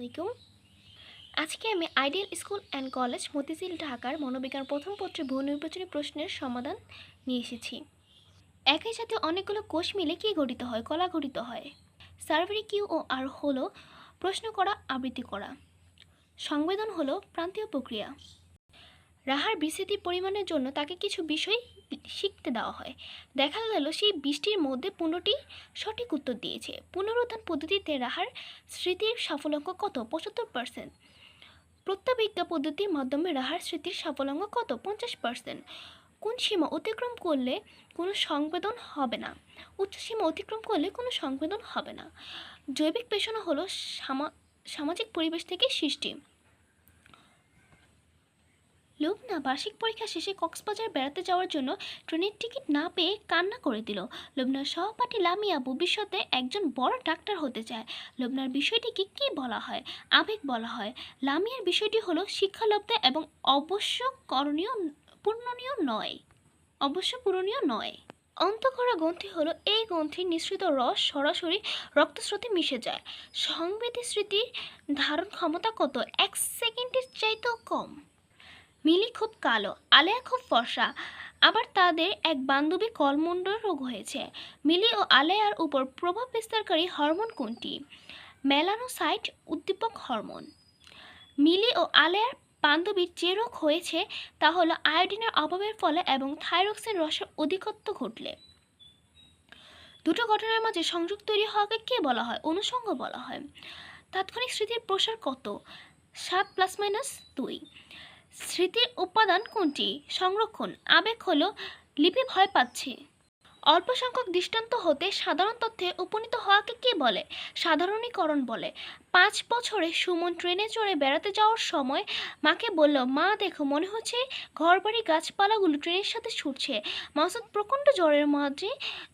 আলাইকুম। আজকে আমি ideal school and college Motijheel ঢাকার মনোবিজ্ঞান প্রথম পত্রে বহু নির্বাচনী প্রশ্নের সমাধান নিয়ে এসেছি। একই সাথে অনেকগুলো কোষ মিলে কী গঠিত হয়, কলা গঠিত হয়? সার্ভারি কিউ ও আর হলো প্রশ্ন করা, আবৃত্তি করা। সংবেদন হলো প্রান্তীয় প্রক্রিয়া। রাহার বিস্তৃতি পরিমাণের জন্য তাকে কিছু বিষয় শিখতে দেওয়া হয়। দেখা গেল সেই বৃষ্টির মধ্যে পনেরোটি সঠিক উত্তর দিয়েছে। পুনরুত্থান পদ্ধতিতে রাহার স্মৃতির সাফল্যাঙ্ক কত? পঁচাত্তর পার্সেন্ট প্রত্যাবিজ্ঞা পদ্ধতির মাধ্যমে রাহার স্মৃতির সাফল্যাঙ্ক কত? পঞ্চাশ পার্সেন্ট কোন সীমা অতিক্রম করলে কোনো সংবেদন হবে না? উচ্চ সীমা অতিক্রম করলে কোনো সংবেদন হবে না। জৈবিক পেশনা হলো সামাজিক পরিবেশ থেকে সৃষ্টি। লুবনা বার্ষিক পরীক্ষা শেষে কক্সবাজার বেড়াতে যাওয়ার জন্য ট্রেনের টিকিট না পেয়ে কান্না করে দিল। লুবনার সহপাঠী লামিয়া ভবিষ্যতে একজন বড় ডাক্তার হতে চায়। লুবনার বিষয়টিকে কী বলা হয়? আবেগ বলা হয়। লামিয়ার বিষয়টি হলো শিক্ষালব্ধ এবং অবশ্য করণীয় পূর্ণনীয় নয়। অবশ্য পূরণীয় নয়। অন্তঃকরা গ্রন্থি হলো এই গ্রন্থির নিঃসৃত রস সরাসরি রক্তস্রোতে মিশে যায়। সংবেদী স্মৃতির ধারণ ক্ষমতা কত? এক সেকেন্ডের চাইতেও কম। মিলি খুব কালো, আলেয়া খুব ফর্সা। আবার তাদের এক বান্ধবী কলমন্ড রোগ হয়েছে। মিলি ও আলেয়ার উপর প্রভাব বিস্তারকারী হরমোন কোনটি? মেলানোসাইট উদ্দীপক হরমোন। মিলি ও আলেয়ার বান্ধবীর যে রোগ হয়েছে, তা হলো আয়োডিনের অভাবের ফলে এবং থাইরক্সিন রসের অধিকত্ব ঘটলে। দুটো ঘটনার মাঝে সংযোগ তৈরি হওয়াকে কে বলা হয়? অনুষঙ্গ বলা হয়। তাৎক্ষণিক স্মৃতির প্রসার কত? সাত প্লাস মাইনাস দুই। স্মৃতির উপাদান কোনটি? সংরক্ষণ। আবেগ হলো লিপি ভয় পাচ্ছে। অল্প সংখ্যক দৃষ্টান্ত হতে সাধারণ তথ্যে উপনীত হওয়াকে কে বলে? সাধারণীকরণ বলে। পাঁচ বছরে সুমন ট্রেনে চড়ে বেড়াতে যাওয়ার সময় মাকে বলল, মা, দেখো, মনে হচ্ছে ঘরবাড়ি গাছপালাগুলো ট্রেনের সাথে ছুটছে। মাসুদ প্রচণ্ড জ্বরের মাঝে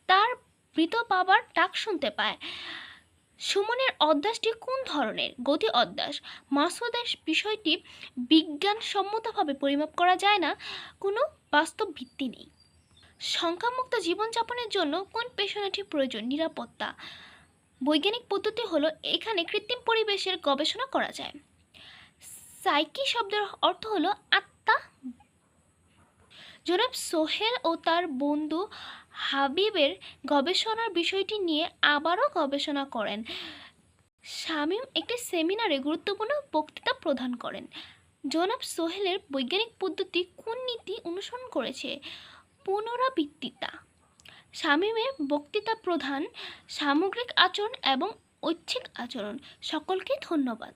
তার মৃত বাবার ডাক শুনতে পায়। সুমনের অধ্যাসটি কোন ধরনের? গতি অধ্যাস। মাসুদের বিষয়টি বিজ্ঞানসম্মতভাবে পরিমাপ করা যায় না, কোনো বাস্তব ভিত্তি নেই। সংখ্যামুক্ত জীবনযাপনের জন্য কোন পেশনাটি প্রয়োজন? নিরাপত্তা। বৈজ্ঞানিক পদ্ধতি হলো এখানে কৃত্রিম পরিবেশের গবেষণা করা যায়। সাইকি শব্দের অর্থ হলো আত্মা জনাব সোহেল ও তার বন্ধু হাবিবের গবেষণার বিষয়টি নিয়ে আবারও গবেষণা করেন। শামীম একটি সেমিনারে গুরুত্বপূর্ণ বক্তৃতা প্রদান করেন। জনাব সোহেলের বৈজ্ঞানিক পদ্ধতি কোন নীতি অনুসরণ করেছে? পুনরাবৃত্তিতা। শামীমের বক্তৃতা প্রধান, সামগ্রিক আচরণ এবং ঐচ্ছিক আচরণ। সকলকে ধন্যবাদ।